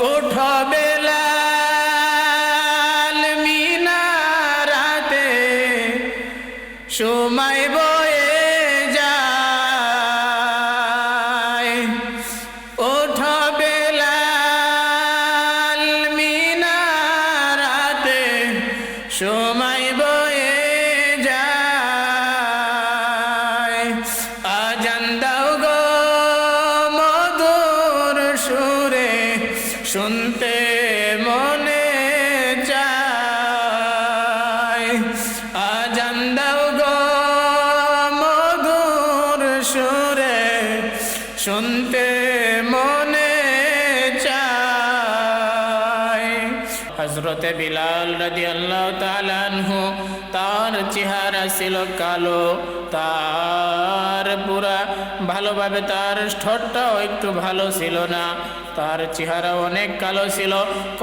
উঠ শুনতে মনে চায়। হজরতে বিলাল রাজি আল্লাহ তালানহু তার চেহারা ছিল কালো, তার পুরা ভালোভাবে তার ঠোঁটটাও একটু ভালো ছিল না। তার চেহারা অনেক কালো ছিল,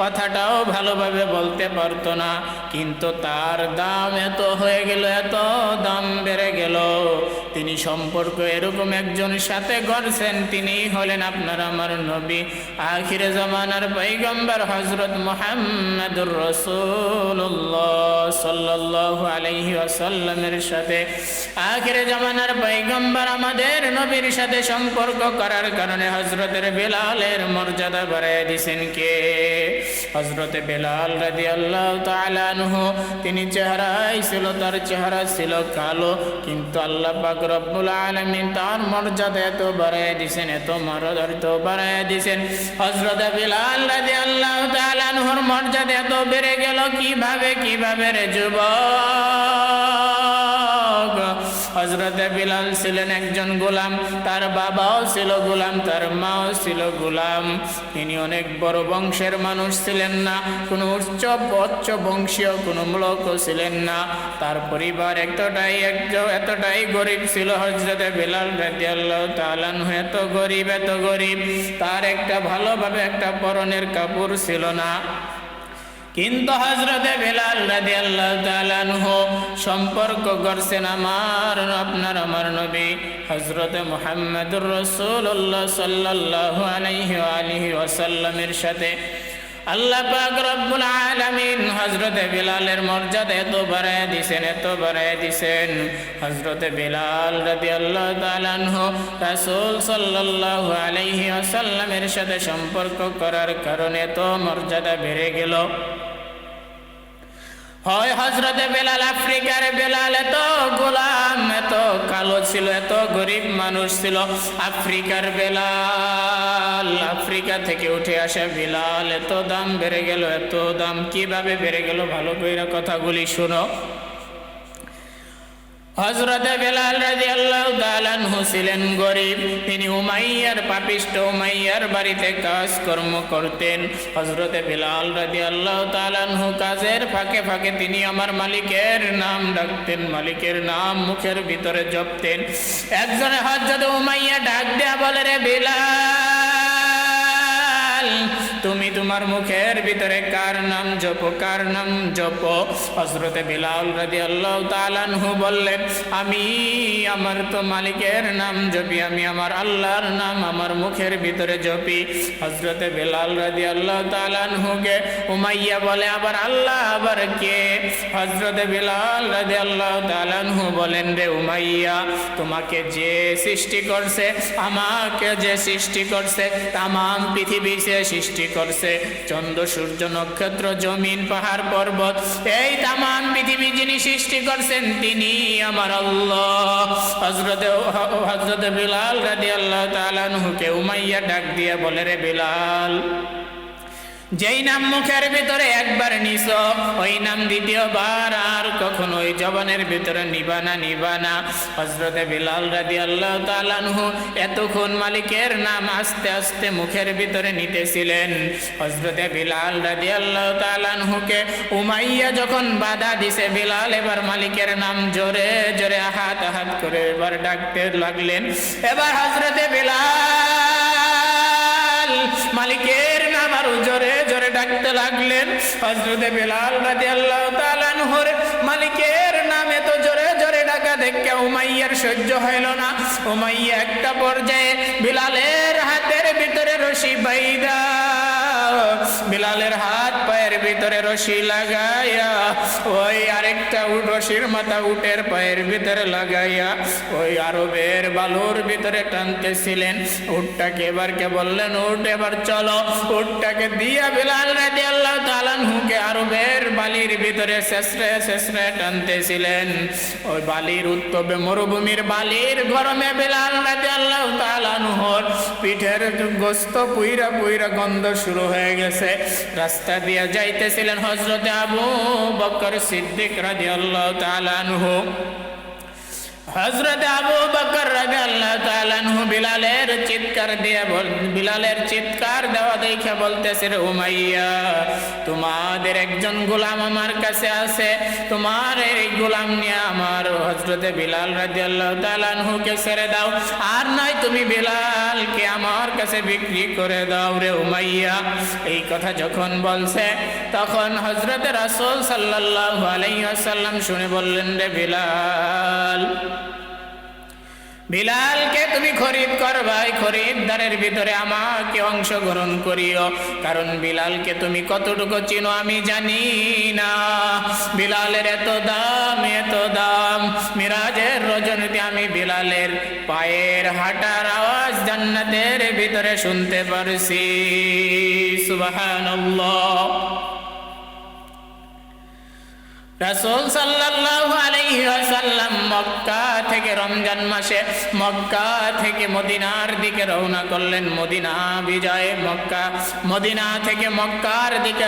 কথাটাও ভালোভাবে বলতে পারতো না। কিন্তু তার দাম এত হয়ে গেল, এত দাম বেড়ে গেল। তিনি সম্পর্ক এরকম একজন সাথে গড়ছেন, তিনি হলেন আপনার আমার নবী। আখিরে জামানার পৈগম্বর হজরত মোহাম্মদুর রসুল্লাহ সাল্লাহ আলহি আসাল্লামের সাথে। আখিরে জামানার পৈগম্বর আমাদের নবীর সাথে সম্পর্ক করার কারণে হজরতের বেলালের মর্যাদা বাড়াই দিছেন কে? হজরতে বেলাল রাদি আল্লাহ তালানহু তিনি চেহারাই ছিল, তার চেহারা ছিল কালো, কিন্তু আল্লাহ পাক রব্বুল আলমিন তার মর্যাদা এত বাড়াই দিছেন, এত মর্যাদা এত বাড়াই দিছেন। হজরতে বেলাল রাদি আল্লাহ তালানহুর মর্যাদা এত বেড়ে গেল, কীভাবে কীভাবে রে যুবক? হজরতে বিলাল ছিলেন একজন গোলাম, তার বাবাও ছিল গোলাম, তার মাও ছিল গোলাম। তিনি অনেক বড় বংশের মানুষ ছিলেন না, কোনো উচ্চ উচ্চ বংশীয়, কোনো লোকও ছিলেন না। তার পরিবার এতটাই একজন এতটাই গরিব ছিল হজরতে বিলাল তালান এত গরিব এত গরিব। তার একটা ভালোভাবে একটা পরনের কাপড় ছিল না। কিন্তু হজরতে বেলাল রাজি আল্লাহ তালানহ সম্পর্ক করছেন আমার আপনার আমার নবী হজরত মোহাম্মদুর রসুল্লাহ সাল্লাহ আলহি আলহি ওয়াসাল্লামের সাথে। আল্লাহ পাক রব্বুল আলামিন হযরতে বিলালের মর্যাদা এত বাড়ায় দিছেন, এত বাড়ায় দিছেন। হযরতে বিলাল রাদিয়াল্লাহু তাআলা আনহু রাসূল সাল্লাল্লাহু আলাইহি ওয়াসাল্লামের সাথে সম্পর্ক করার কারণে তো মর্যাদা বেড়ে গেল। হয় হজরতে বেলাল আফ্রিকার বেলাল এত গোলাম, এত কালো ছিল, এত গরিব মানুষ ছিল। আফ্রিকার বেলাল আফ্রিকা থেকে উঠে আসা বিলাল, এত দাম বেড়ে গেল, এত দাম কীভাবে বেড়ে গেল? ভালো করে কথাগুলি শুনো। হজরতে বেলাল রাজি আল্লাহ তালানহু ছিলেন গরিব। তিনি উমাইয়ার পাপিষ্ট উমাইয়ার বাড়িতে কাজকর্ম করতেন। হজরতে বেলাল রাজি আল্লাহ তালানহু কাজের ফাঁকে ফাঁকে তিনি আমার মালিকের নাম ডাকতেন, মালিকের নাম মুখের ভিতরে জপতেন। একজনে হজরত উমাইয়া ডাক দেয়া বলে, রে বেলাল তুমি তোমার মুখের ভিতরে কার নাম? জপ কার নাম? জপ। হজরতে বিলাল রাজি আল্লাহ তালানহু বললেন, আমি আমার তো মালিকের নাম জপি, আমি আমার আল্লাহর নাম আমার মুখের ভিতরে জপি। হজরতে বিলাল রাজি আল্লাহ তালানহুকে উমাইয়া বলে, আবার আল্লাহ আবার কে? হজরতে বিলাল রাজি আল্লাহ তালানহু বলেন, রে উমাইয়া, তোমাকে যে সৃষ্টি করছে, আমাকে যে সৃষ্টি করছে তাম পৃথিবী সে সৃষ্টি করছে। চন্দ্র, সূর্য, নক্ষত্র, জমিন, পাহাড়, পর্বত, এই তামান পৃথিবী যিনি সৃষ্টি করছেন, তিনি আমার আল্লাহ। হজরতে হজরতে বিলাল রাজি আল্লাহ তালানহুকে উমাইয়া ডাক দিয়ে বলে, রে বিলাল যেই নাম মুখের ভিতরে একবার নিস, ওই নাম দ্বিতীয়বার আর কখনো ওই জবানের ভিতরে নিবানা নিবানা হজরতে বিলাল রাদি আল্লাহ তালানহু এতক্ষণ মালিকের নাম আস্তে আস্তে মুখের ভিতরে নিতেছিলেন। হজরতে বিলাল রাদি আল্লাহ তালানহুকে উমাইয়া যখন বাধা দিছে, বিলাল এবার মালিকের নাম জোরে জোরে হাত হাত করে এবার ডাকতে লাগলেন। এবার হজরতে বিলাল মালিকের নাম আরও জোরে ডাকতে লাগলেন। হজরতে বেলাল রাজি আল্লাহ তালানহর মালিকের নামে তো জোরে জোরে ডাকা দেখে উমাইয়ার সহ্য হইল না। উমাইয়া একটা পর্যায়ে বিলালের হাতের ভিতরে রশি বাইদা বিলালের হাত পায়ের ভিতরে রশি লাগাইয়া, ওই আরেকটা রশির মাথা উটের পায়ের ভিতরে লাগাইয়া, ওই আরবের বালুর ভিতরে টানতেছিলেন। উটটাকে এবারকে বললেন, উট, এবার চলো। উটটাকে দিয়া বিলাল রাজি আল্লাহ তালানহুকে আরবের বালির ভিতরে শেষরে শেষরে টানতেছিলেন। ওই বালির উত্তবে মরুভূমির বালির গরমে বিলাল রাজি আল্লাহ তালানহর পিঠের গোস্ত পুইরা পুইরা গন্ধ শুরু হয়ে গেছে। রাস্তা দিয়ে যাইতেছিলেন হজরতে আবু বকর সিদ্দিক রাজি আল্লাহ তালানহু হজরত আবু বকর রাজি আল্লাহ তালানহু বিলালের চিৎকার দিয়ে বল বিলালের চিৎকার দেওয়া দেখে বলতেছে, রে উমাইয়া, তোমাদের একজন গোলাম আমার কাছে আছে। তোমার এই গোলাম নিয়ে আমার হজরতে বিলাল রাজি আল্লাহ তালানহুকে ছেড়ে দাও। আর নয়, তুমি বিলালকে আমার কাছে বিক্রি করে দাও, রে উমাইয়া। এই কথা যখন বলছে, তখন হজরত রাসূল সাল্লাল্লাহু আলাইহি ওয়াসাল্লাম শুনে বললেন, রে বিলাল বিলালকে তুমি খরিদ করবাই খরিদদারের ভিতরে আমাকে অংশগ্রহণ করিও। কারণ বিলালকে তুমি কতটুকু চিনো আমি জানি না। বিলালের এত দাম এত দাম। মিরাজের রজনীতে আমি বিলালের পায়ের হাঁটার আওয়াজ জান্নাতের ভিতরে শুনতে পারছি। সুবহানাল্লাহ। রাসূল সাল্লাল্লাহু আলাইহি মক্কা থেকে রমজান মাসে মক্কা থেকে মদিনার দিকে রওনা করলেন। মদিনা বিজয় মক্কা। মদিনা থেকে মক্কার দিকে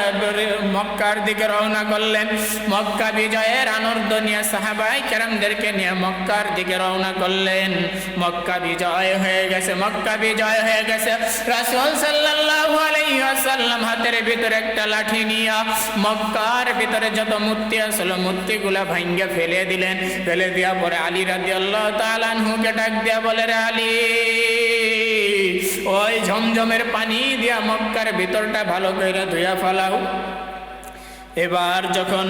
মক্কার দিকে রওনা করলেন। মক্কা বিজয়ের আনন্দ নিয়ে সাহাবাই কেরামদেরকে নিয়ে মক্কার দিকে রওনা করলেন। মক্কা বিজয় হয়ে গেছে, মক্কা বিজয় হয়ে গেছে। রাসূল সাল্লাল্লাহু আলাইহি ওয়াসাল্লাম হাতের ভিতরে একটা লাঠি নিয়ে মক্কার ভিতরে যত মূর্তি আসলো, মূর্তিগুলা ভাঙ্গা ফেলে দিলেন। ফেলে দেওয়া পরে আলী রাজি আল্লাহ তালানহুকে ডাক দিয়া বলে, রে আলী, ওই ঝমঝমের পানি দিয়া মক্কার ভিতরটা ভালো করে ধুয়া ফেলাও। এবার যখন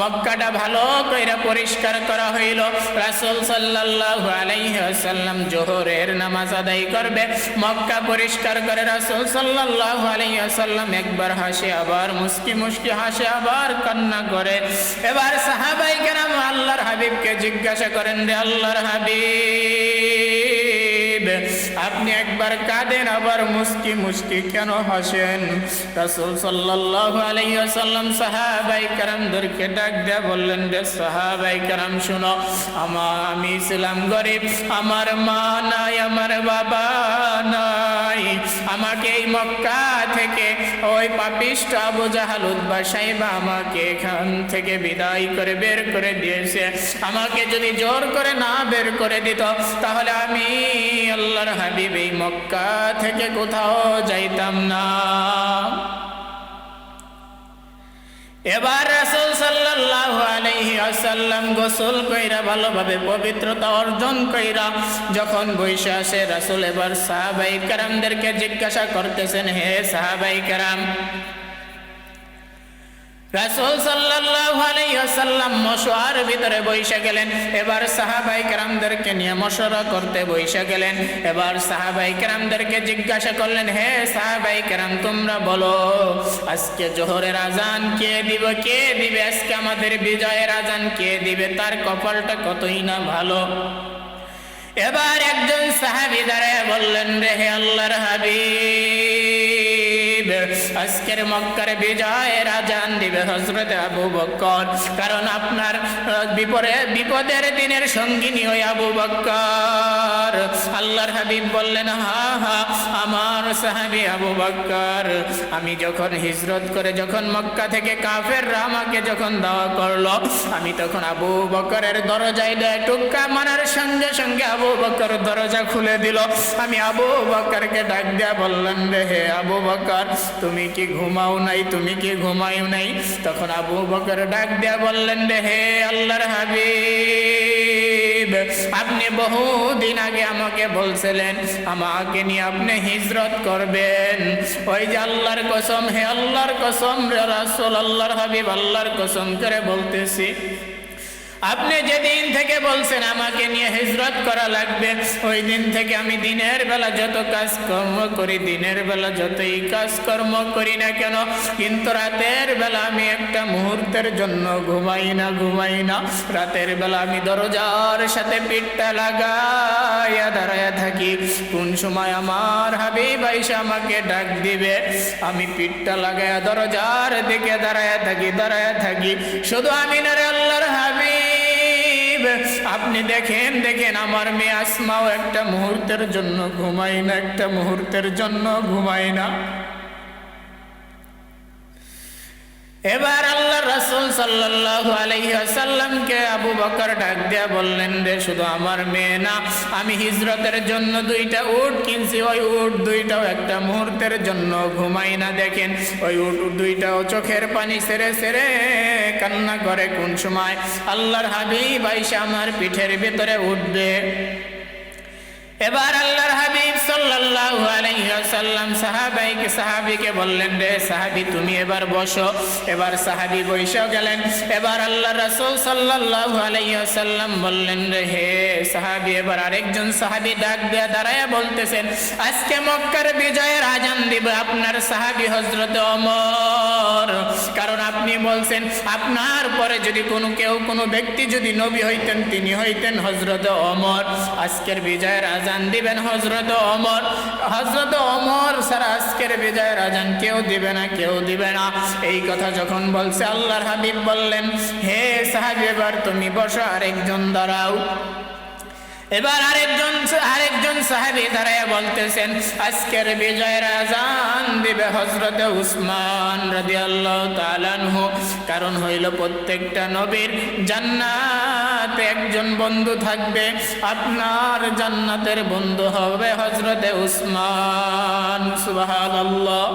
মক্কাটা ভালো করে পরিষ্কার করা হইল, রাসুল সাল্লাল্লাহু আলাইহি ওয়াসাল্লাম জোহরের নামাজ আদায় করবে। মক্কা পরিষ্কার করে রাসুল সাল্লাল্লাহু আলাইহি ওয়াসাল্লাম একবার হাসে, আবার মুস্কি মুস্কি হাসে, আবার কান্না করে। এবার সাহাবাই কেরাম আল্লাহর হাবিবকে জিজ্ঞাসা করেন, রে আল্লাহর হাবিব আপনি একবার কাঁদেন, আবার মুস্কি মুস্কি কেন হাসেন? রাসুল সাল্লাহ আলাইসাল্লাম সাহাবাই কারামদেরকে ডাক দেয়া বললেন যে সাহাবাই কারাম, শুনো আমার আমি ছিলাম গরিব, আমার মা নাই, আমার বাবা নাই। আমাকে এই মক্কা থেকে ওই পাপিষ্ট আবু জাহাল উদ্বা সাহেব আমাকে এখান থেকে বিদায় করে বের করে দিয়েছে। আমাকে যদি জোর করে না বের করে দিত, তাহলে আমি আল্লাহর হাবিব এই মক্কা থেকে কোথাও যাইতাম না। এবার রাসুল সাল্লাহ আলহি আসাল্লাম গোসল কইরা ভালোভাবে পবিত্রতা অর্জন কইরা যখন বৈশা আসে, রাসুল এবার সাহাবাই কারামদেরকে জিজ্ঞাসা করতেছেন, হে সাহাবাই কারাম রাসুল সাল্লাম মশোয়ার ভিতরে বৈশে গেলেন। এবার সাহাবাই কেরামদেরকে নিয়ে মশোরা করতে বৈশে গেলেন। এবার সাহাবাই কেরামদেরকে জিজ্ঞাসা করলেন, হে সাহাবাই কেরাম, তোমরা বলো, আজকে জোহরের আজান কে দিব, কে দিবে? আজকে আমাদের বিজয়ের আজান কে দিবে? তার কপালটা কতই না ভালো? এবার একজন সাহাবি দাঁড়ায় বললেন, রে হে আল্লাহর হাবিব আজকের মক্কার বিজয়ের আজান দিবে হজরত আবু বক্কর। কারণ আপনার বিপরে, বিপদের দিনের সঙ্গিনী ওই আবু বক্কর। আল্লাহর হাবিব বললেন, হা হা, আমার সাহাবি আবু বক্কর, আমি যখন হিজরত করে যখন মক্কা থেকে কাফেররা আমাকে যখন দাওয়া করল, আমি তখন আবু বকরের দরজায় দেয় টুক্কা মারার সঙ্গে সঙ্গে আবু বকর দরজা খুলে দিল। আমি আবু বকরকে ডাক দিয়া বললাম, রে, হে আবু বকর তুমি কি ঘুমাও নাই, তুমি কি ঘুমাও নাই? তখন আবু বকর ডাক দিয়া বললেন, রে হে আল্লাহর হাবিব, আপনি বহু দিন আগে আমাকে বলছিলেন, আমাকে নিয়ে আপনি হিজরত করবেন। ওই যে আল্লাহর কসম, হে আল্লাহর কসম, রে রাসূল, আল্লাহর হাবিব, আল্লাহর কসম করে বলতেছি। আপনি যেদিন থেকে বলছেন আমাকে নিয়ে হিজরত করা লাগবে, ওই দিন থেকে আমি দিনের বেলা যত কাজ কর্ম করি, দিনের বেলা যতই কাজ কর্ম করি না কেন, কিন্তু রাতের বেলা আমি একটা মুহূর্তের জন্য ঘুমাই না ঘুমাই না। রাতের বেলা আমি দরজার সাথে পিঠটা লাগাইয়া দাঁড়াইয়া থাকি। কোন সময় আমার হাবিব আইসা আমাকে ডাক দিবে, আমি পিঠটা লাগাইয়া দরজার দিকে দাঁড়াইয়া থাকি দাঁড়াইয়া থাকি। শুধু আমি না রে আল্লাহর হাবিব। আপনি দেখেন দেখেন, আমার মেয়ে আসমাও একটা মুহূর্তের জন্য ঘুমাই না, একটা মুহূর্তের জন্য ঘুমাই না। এবার রাসূল সাল্লাল্লাহু আলাইহি ওয়াসাল্লামকে আবু বকর ডাক দিয়া বললেন, রে, শুধু আমার মেয়ে না, আমি হিজরতের জন্য দুইটা উট কিনছি, ওই উট দুইটাও একটা মুহূর্তের জন্য ঘুমাই না, দেখেন, ওই উট দুইটাও চোখের পানি সেরে সেরে কান্না করে কোন সময়? আল্লাহর হাবিব আইসা আমার পিঠের ভিতরে উঠবে। এবার আল্লাহর হাবিব সাল্লাল্লাহু আলাইহি ওয়াসাল্লাম সাহাবাইকে সাহাবীকে বললেন, রে সাহাবী, তুমি এবার বসো। এবার সাহাবী বসে গেলেন। এবার আল্লাহ রাসূল সাল্লাল্লাহু আলাইহি ওয়াসাল্লাম বললেন, রে হে সাহাবী, এবার আরেকজন সাহাবী ডাক দিয়ে দাঁড়ায়া বলতেছেন, আজকে মক্কার বিজয়ের আজান দিবে আপনার সাহাবী হজরত অমর কারণ আপনি বলছেন, আপনার পরে যদি কোনো কেউ, কোনো ব্যক্তি যদি নবী হইতেন, তিনি হইতেন হযরত অমর আজকের বিজয়ের আজান দিবেন হজরত অমর হজরত অমর স্যার আজকের বিজয়ের আজান কেউ দিবে না, কেউ দিবে না। এই কথা যখন বলছে, আল্লাহর হাবিব বললেন, হে সাহাবি, এবার তুমি বসো আরেকজন দাঁড়াও। এবার আরেকজন আরেকজন সাহাবি দাঁড়ায় বলতেছেন, আজকের বিজয়ের আজান দিবে হজরতে উসমান রাদিয়াল্লাহু তাআলাহু কারণ হইল প্রত্যেকটা নবীর জান্নাতে একজন বন্ধু থাকবে। আপনার জান্নাতের বন্ধু হবে হজরতে উসমান। সুবহানাল্লাহ।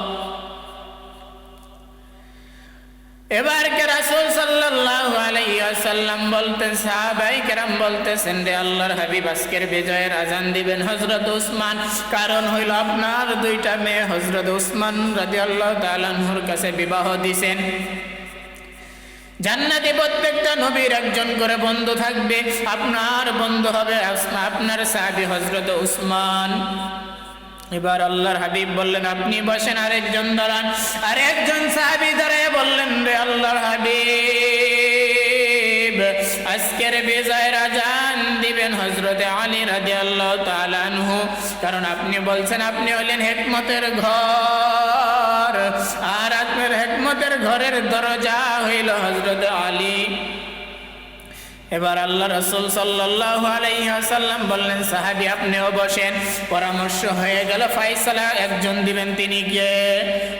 এবার কে রাসূল সাল্লাল্লাহু আলাইহি ওয়াসাল্লাম বলতেন, সাহাবাই কেরাম বলতেছেন, রে আল্লাহর হাবিব, আজকের বিজয়ের আজান দিবেন হযরত উসমান। কারণ হইল আপনার দুইটা মেয়ে হযরত উসমান তাআলা আনহুর কাছে বিবাহ দিবেন জান্নাতে প্রত্যেকটা নবীর একজন করে বন্ধু থাকবে। আপনার বন্ধু হবে আপনার সাহাবী হজরত উসমান। এবার আল্লাহর হাবিব বললেন, আপনি বসেন আরেকজন দাঁড়ান। আরেকজন সাহাবি দাঁড়ায় বললেন, রে আল্লাহর হাবিব, আজকের বিজয়ের আজান দিবেন হজরতে আলী রাজি আল্লাহ তালানহু কারণ আপনি বলছেন, আপনি হলেন হেকমতের ঘর। আর আপনার হেকমতের ঘরের দরজা হইল হজরত আলী। এবার আল্লাহ রসুল সাল্লাহ আলাইসাল্লাম বললেন, সাহাবি, আপনিও বসেন। পরামর্শ হয়ে গেল ফাইসালা একজন দিবেন তিনি কে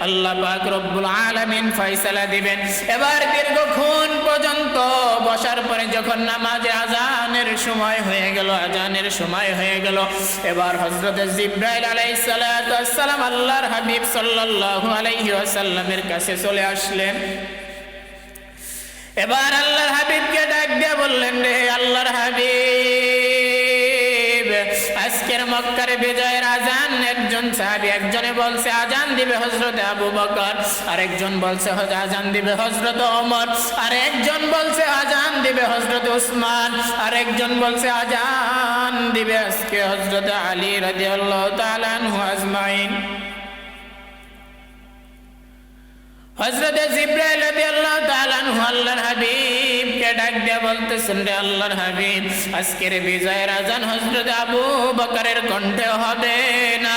আল্লাহ পাক রব্বুল আলামিন ফাইসালা দিবেন। এবার দীর্ঘক্ষণ পর্যন্ত বসার পরে যখন নামাজে আজানের সময় হয়ে গেল আজানের সময় হয়ে গেল, এবার হজরত জিব্রাইল আলাইসালাম আল্লাহর হাবিব সাল্লাল্লাহু আলাইহি ওয়াসাল্লামের কাছে চলে আসলেন। এবার দিয়ে বললেন রে আল্লাহর হাবিব, আজকের মক্কার বিজয়ের আজান একজন সাহাবি একজনে বলছে, আজান দিবে হজরত আবু বকর। আরেকজন বলছে আজান দিবে হজরত ওমর। আর একজন বলছে, আজান দিবে হজরত উসমান। আর একজন বলছে, আজান দিবে আজকে হজরত আলী রাদিয়াল্লাহু তাআলা আনহু আজমাইন। হজরত জিব্রাইল রাদিয়াল্লাহু তাআলা আল্লাহর হাবিবকে ডাক দিয়ে বলতেছেন রে আল্লাহর হাবিব, আজকের বিজয়ের আজান হযরত আবু বকরের কণ্ঠে হবে না।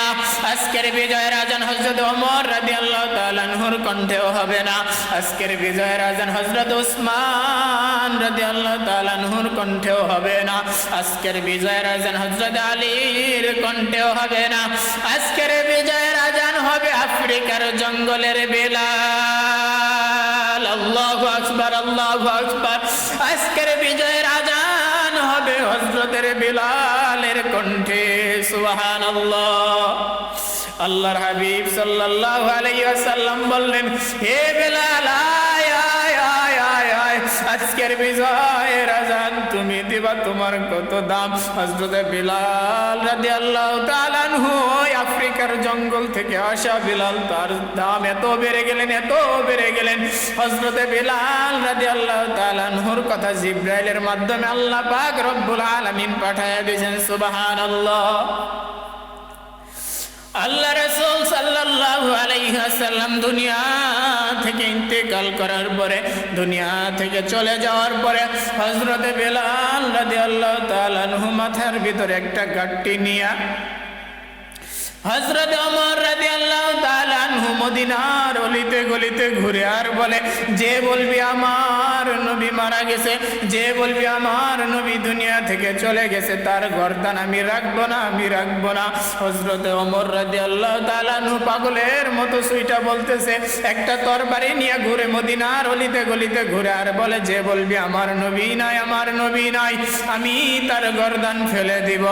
আজকের বিজয়ের আজান হযরত ওমর রাদিয়াল্লাহু তাআলা আনহুর কণ্ঠেও হবে না। আজকের বিজয়ের আজান হযরত উসমান রাদিয়াল্লাহু তাআলা আনহুর কণ্ঠেও হবে না। আজকের বিজয়ের আজান হযরত আলীর কণ্ঠেও হবে না। আজকের বিজয়ের আজান হবে আফ্রিকার জঙ্গলের বেলা আল্লাহু আকবার, আল্লাহ আকবার। আজকের বিজয়ের আজান হবে হজরতের বিলালের কণ্ঠে, সুবহানাল্লাহ। আল্লাহর হাবিব সাল্লাল্লাহু আলাইহি ওয়াসাল্লাম বললেন, হে বেলাল আয় আয় আয় আয়, আজকের বিজয়ের আজান তুমি দিবা তোমার কত দাম? হজরতে বিলাল রাজি আল্লাহ তালানহু ওই আফ্রিকার জঙ্গল থেকে আসা বিলাল, তার দাম এত বেড়ে গেলেন, এত বেড়ে গেলেন। হজরতে বিলাল রাজি আল্লাহ তালানহুর কথা জিব্রাইলের মাধ্যমে আল্লাহ পাক রব্বুল আলমিন পাঠায় দিয়েছেন সুবাহান আল্লাহ আল্লাহ রসুল সাল্লাল্লাহু আলাইহি ওয়াসাল্লাম দুনিয়া থেকে ইন্তেকাল করার পরে, দুনিয়া থেকে চলে যাওয়ার পরে হজরতে বেলাল রাদিয়াল্লাহু তাআলা মাথার ভিতরে একটা গাট্টি নিয়া হজরত অমর রাজি আল্লাহ তালানহু মদিনার অলিতে গলিতে ঘুরে আর বলে, যে বলবি আমার নবী মারা গেছে, যে বলবি আমার নবী দুনিয়া থেকে চলে গেছে, তার গর্দান আমি রাখব না, আমি রাখব না। হজরত অমর রাজি আল্লাহ তালানহু পাগলের মতো সুইটা বলতেছে, একটা তরবারি নিয়ে ঘুরে মদিনার অলিতে গলিতে ঘুরে আর বলে, যে বলবি আমার নবী নাই, আমার নবী নাই, আমি তার গর্দান ফেলে দিব।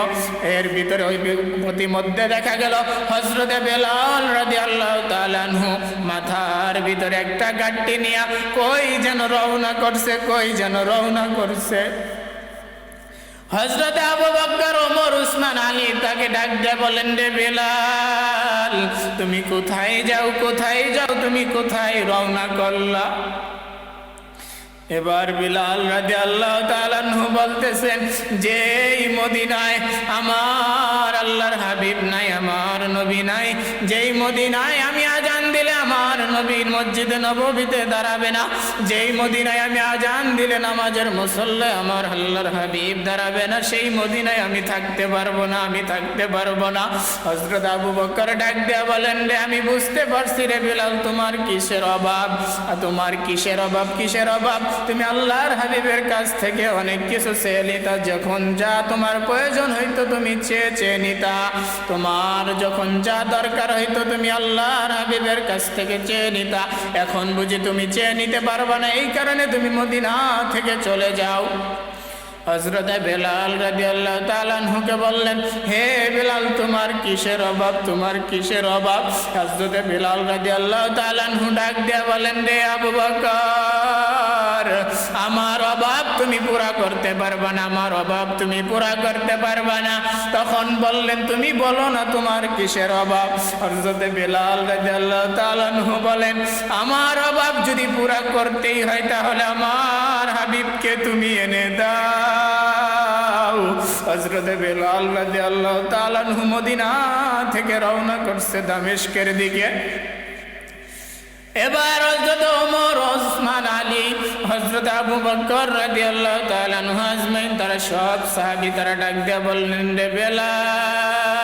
এর ভিতরে ওই প্রতিমধ্যে দেখা গেল হজরতে বেলাল রাজি আল্লাহ তালানহু মাথার ভিতরে একটা গাট্টি নিয়া কই যেন রওনা করছে, কই যেন রওনা করছে। হজরতে আবু বকর, ওমর, উসমান, আলী তাকে ডাক দিয়ে বলেন, রে বেলাল, তুমি কোথায় যাও কোথায় যাও, তুমি কোথায় রওনা করলা? এবার বিলাল রাজি আল্লাহ তালানহু বলতেছেন যে এই মদিনায় আমার আল্লাহর হাবিব নাই আমার নবী নাই যেই মদিনায় আমি আজান দিলে আমার নবীর মসজিদে নববীতে দাঁড়াবে না। যেই মদিনায় আমি আজান দিলে নামাজের মুসল্লে আমার আল্লাহর হাবিব দাঁড়াবে না। সেই মদিনায় আমি থাকতে পারব না, আমি থাকতে পারব না। হজরত আবু বকর ডাক দেয়া বলেন, রে, আমি বুঝতে পারছি রে বিলাল, তোমার কিসের অভাব? তোমার কিসের অভাব? কিসের অভাব? তুমি আল্লাহর হাবিবের কাছ থেকে অনেক কিছু চেয়ে নিতা। যখন যা তোমার প্রয়োজন হইতো তুমি চেয়ে চেয়ে নিতা। তোমার যখন যা দরকার হইতো তুমি আল্লাহর হাবিবের কাছ থেকে চেয়ে নিতা। এখন বুঝি তুমি চেয়ে নিতে পারবা না, এই কারণে তুমি মদিনা থেকে চলে যাও। হজরত বেলাল রাজি আল্লাহ তালানহুকে বললেন, হে বেলাল, তোমার কিসের অভাব? তোমার কিসের অভাব? হজরত বেলাল রাজি আল্লাহ তালানহু ডাক দিয়া বলেন, রে আবু বকর আমার অভাব তুমি পুরা করতে পারবা না, আমার অভাব তুমি পুরা করতে পারবা না। তখন বললেন, তুমি বলো না তোমার কিসের অভাব? হজরত বেলাল তালানহু বলেন, আমার অভাব যদি পুরা করতেই হয় তাহলে আমার হাবিবকে তুমি এনে দাও। হজরত বেলাল রাজি আল্লাহ তালানহু মদিনা থেকে রওনা করছে দামেশকের দিকে। এবার হজরত ওমর হজরত আবু বকর রাজি আল্লাহ তালান হাজমাইন তারা সব সাহাবি তারা ডাক দিয়া বললেন, রে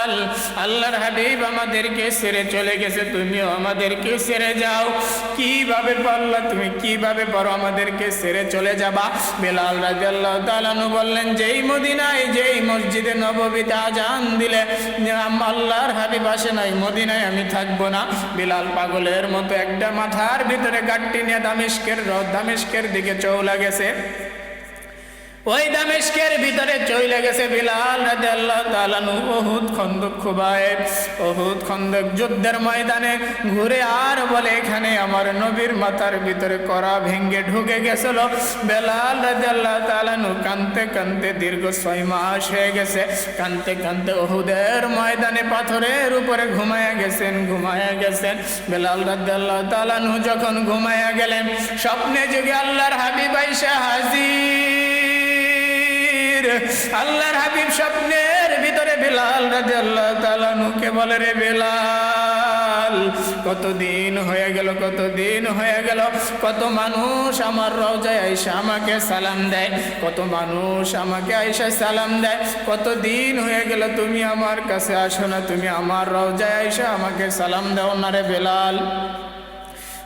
বেলাল আল্লাহর হাবিব আমাদেরকে সেরে চলে গেছে, তুমিও আমাদেরকে সেরে যাও। কীভাবে পারলা তুমি, কীভাবে পারো আমাদেরকে সেরে চলে যাবা? বেলাল রাদিয়াল্লাহু তাআলা আনহু বললেন, যেই মদিনায়, যেই মসজিদে নববীতে আজান দিলে আল্লাহর হাবিব আসে নাই, মদিনায় আমি থাকব না। বিলাল পাগলের মতো একটা মাথার ভিতরে গাট্টি নিয়ে দামেশকের রথ দামেশকের দিকে চৌলা গেছে। ওই দামেশকের ভিতরে চইলে গেছে বিলাল তালানু ওহুদ খন্দক খুবায়। ওহুদ খন্দক যুদ্ধের ময়দানে ঘুরে আর বলে, এখানে আমার নবীর মাথার ভিতরে করা ভেঙ্গে ঢুকে গেছিল। বেলাল রাতে আল্লাহ তালানু কানতে কানতে দীর্ঘ ছয় মাস হয়ে গেছে। কানতে কানতে ওহুদের ময়দানে পাথরের উপরে ঘুমায়া গেছেন ঘুমায়া গেছেন। বেলাল রাতে আল্লাহ তালানু যখন ঘুমায়া গেলেন, স্বপ্নে যুগে আল্লাহর হাবিব আইসা হাজির। আল্লাহর হাবিব স্বপ্নের ভিতরে বেলাল রাজা আল্লাহ বলে, রে বেলাল, কতদিন হয়ে গেল, কতদিন হয়ে গেল? কত মানুষ আমার রওজায় আইসা আমাকে সালাম দেয়, কত মানুষ আমাকে আইসা সালাম দেয়, কতদিন হয়ে গেল তুমি আমার কাছে আসো না, তুমি আমার রওজায় আইসা আমাকে সালাম দাও না রে বেলাল।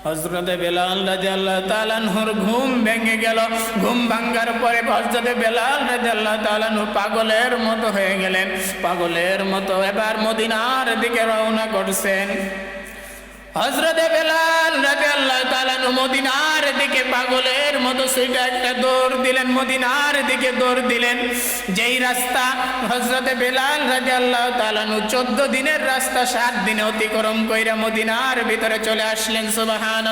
হজরতে বেলাল রাজা আল্লাহ তালানহুর ঘুম ভেঙে গেল। ঘুম ভাঙ্গার পরে হজরতে বেলাল রাজা আল্লাহ তালানহু পাগলের মতো হয়ে গেলেন। পাগলের মতো এবার মদিনার দিকে রওনা করছেন। হজরতে বেলাল রাজা আল্লাহ তালানহু মদিনার দিকে পাগলের মতো সেটা একটা দৌড় দিলেন, মদিনার দিকে দৌড় দিলেন। যেই রাস্তা হজরতে বেলাল রাজি আল্লাহ তালানু চোদ্দ দিনের রাস্তা, সাত দিনে অতিক্রম কইরা মদিনার ভিতরে চলে আসলেন সুবাহান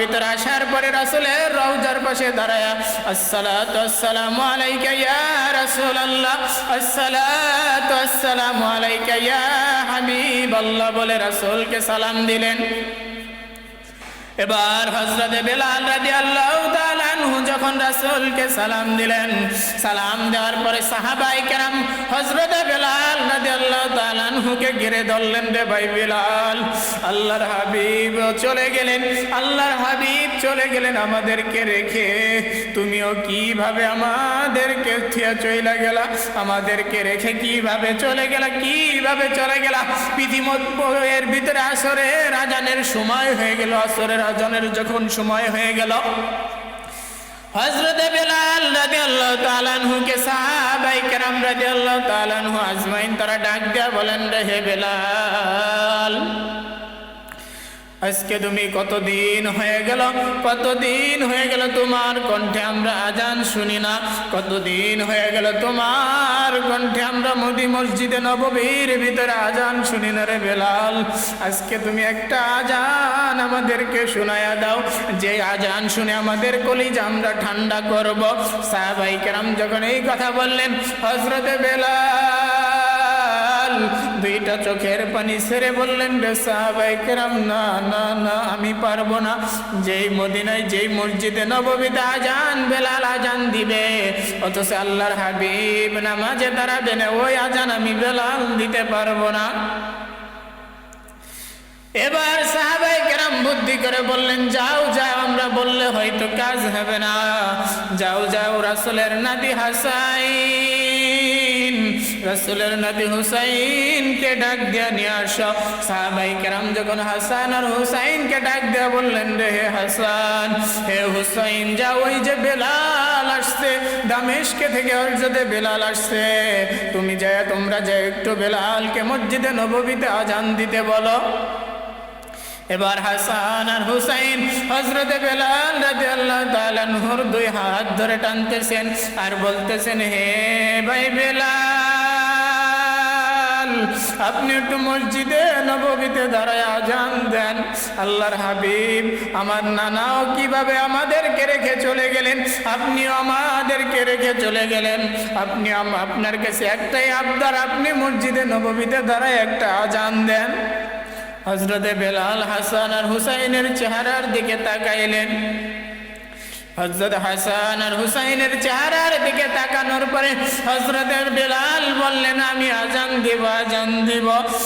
ভিতরে আসার পরে রাসুলের রওজার পাশে দাঁড়ায়া, আসসালাতু আসসালামু আলাইকা ইয়া রাসূলুল্লাহ, আসসালাতু আসসালামু সালাম দিলেন। এবার হজরত বেলাল রাজি আল্লাহ তালানহু যখন রাসূলকে সালাম দিলেন, সালাম দেওয়ার পরে সাহাবাই কেরাম হজরতে বেলাল রাজি আল্লাহ তালানহুকে ঘিরে ধরলেন রে ভাই বেলাল। আল্লাহর হাবিব চলে গেলেন, আল্লাহর হাবিব চলে গেলেন আমাদেরকে রেখে। তুমিও কীভাবে আমাদেরকে থিয়া চইলা গেলা? আমাদেরকে রেখে কীভাবে চলে গেলা? কীভাবে চলে গেলা? পৃথিবীর ভিতরে আসরের আজানের সময় হয়ে গেল। আসরের আজানের যখন সময় হয়ে গেল হজরত বেলাল রাদিয়াল্লাহু তাআলা আনহুকে সাহাবাই কেরাম রাজি আল্লাহ তালানহু আজমাইন তারা ডাক দেয়া বলেন, রে হে বেলাল আজকে তুমি কতদিন হয়ে গেল? কতদিন হয়ে গেল তোমার কণ্ঠে আমরা আজান শুনি না? কতদিন হয়ে গেল তোমার কণ্ঠে আমরা মোদি মসজিদে নববীর ভিতরে আজান শুনি না রে বেলাল? আজকে তুমি একটা আজান আমাদেরকে শোনায়া দাও। যে আজান শুনে আমাদের কলিজ আমরা ঠান্ডা করব। সাহাবাই কেরাম যখন এই কথা বললেন হজরতে বেলাল দুইটা চোখের পানি ছেড়ে বললেন রে না না না, আমি পারব না। যেই মদিনায়, যেই মসজিদে নববীতে আজান, বেলাল আজান দিবে, অথচ আল্লাহর হাবিব নামাজে দাঁড়াবে না, ওই আজান আমি বেলাল দিতে পারব না। এবার সাহাবাই কেরাম বুদ্ধি করে বললেন, যাও যাও, আমরা বললে হয়তো কাজ হবে না। যাও যাও, রাসুলের নাতি হাসাইন। রাসুলের নাতি হুসাইনকে ডাক দিয়া নিয়ে আসো। সাহাবাই কেরাম যখন হাসান আর হুসাইনকে ডাক দিয়া বললেন, রে হে হাসান, হে হুসাইন যা ওই যে বেলাল আসছে, দামেশকে থেকে হজরতে বেলাল আসছে, তুমি যায় তোমরা যায় একটু বেলালকে মসজিদে নববীতে আজান দিতে বলো। এবার হাসান আর হুসাইন হজরতে বেলাল রাজি আল্লাহ তালানহুর দুই হাত ধরে টানতেছেন আর বলতেছেন, হে ভাই বেলাল আপনি একটু মসজিদে নববীতে দাঁড়ায় আজান দেন। আল্লাহর হাবিব, আমার নানাও কীভাবে আমাদেরকে রেখে চলে গেলেন? আপনিও আমাদেরকে রেখে চলে গেলেন। আপনি আপনার কাছে একটাই আবদার, আপনি মসজিদে নববীতে দাঁড়ায় একটা আজান দেন। হজরতে বেলাল হাসান আর হুসাইনের চেহারার দিকে তাকাইলেন। হজরত হাসান আর হুসাইনের চেহারার দিকে তাকানোর পরে হজরতের বেলাল বললেন, আমি আজান দিব আজান দিব।